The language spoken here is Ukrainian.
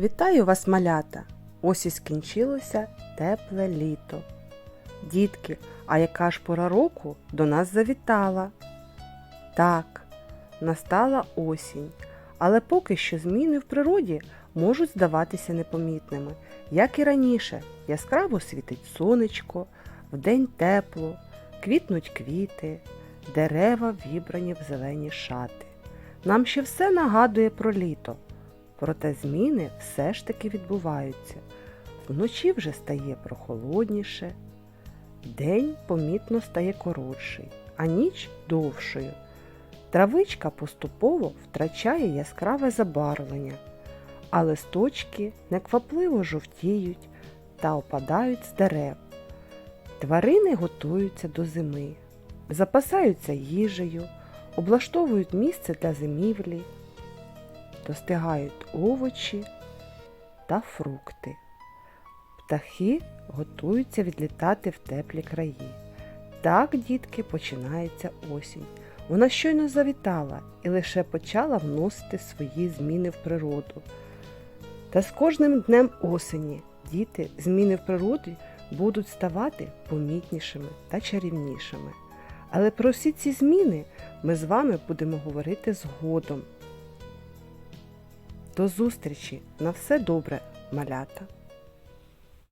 Вітаю вас, малята! Ось і скінчилося тепле літо. Дітки, а яка ж пора року до нас завітала? Так, настала осінь, але поки що зміни в природі можуть здаватися непомітними. Як і раніше, яскраво світить сонечко, вдень тепло, квітнуть квіти, дерева вібрані в зелені шати. Нам ще все нагадує про літо. Проте зміни все ж таки відбуваються. Вночі вже стає прохолодніше, день помітно стає коротший, а ніч довшою. Травичка поступово втрачає яскраве забарвлення, а листочки неквапливо жовтіють та опадають з дерев. Тварини готуються до зими, запасаються їжею, облаштовують місце для зимівлі достигають овочі та фрукти. Птахи готуються відлітати в теплі краї. Так, дітки, починається осінь. Вона щойно завітала і лише почала вносити свої зміни в природу. Та з кожним днем осені діти зміни в природі будуть ставати помітнішими та чарівнішими. Але про всі ці зміни ми з вами будемо говорити згодом. До зустрічі! На все добре, малята!